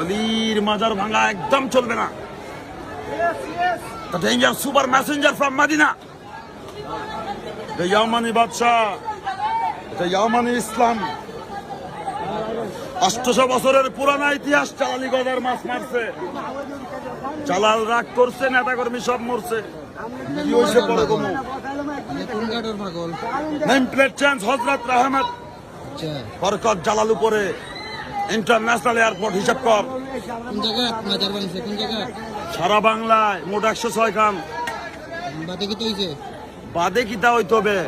ওলির মাজার ভাঙা একদম চলবে না। Messenger from Medina. The Yamani Badsha. The Yamani আষ্টশো বছরের পুরানা ইতিহাস চালালি গদার মাছ মারছে। চালাল রাগ করছে নেতা কর্মী সব মরছে। কি হয়েছে বড় কমু নেম প্লেট চেঞ্জ হজরত আচ্ছা। বরকত জালাল উপরে। ইন্টারন্যাশনাল এয়ারপোর্ট হিসাব কর। সারা বাংলায় মোট একশো ছয় খান। বাদে কিতা হইতো বে?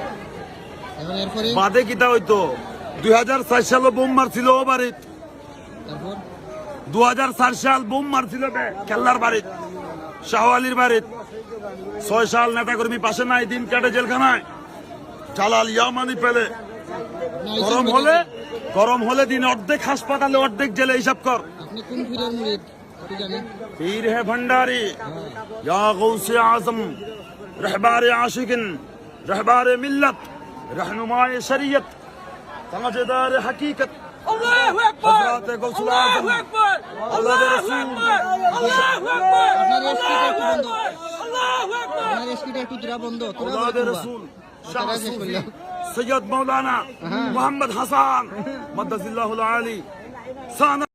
বাদে কিতা হইতো? দুই হাজার চার সালে বোম মারছিল ও বাড়িত। দু হাজার চার সাল বোম মারছিল বে কেল্লার বাড়িত শাহওয়ালির বাড়িত। ছয় সাল নেতা কর্মী পাশে নাই দিন কাটে জেলখানায়। জালাল ইয়ামানি পেলে। গরম হলে গরম হলে দিন অর্ধেক হাসপাতালে অর্ধেক জেলে হিসাব কর। পীর হে ভণ্ডারি। গৌসে আজম রহবারে আশিকিন রহবারে মিল্লত রহনুমায় শরীয়ত সমঝদার হকীকত। আল্লাহু سيد مولانا محمد حسان. مدد الله العالي. سانا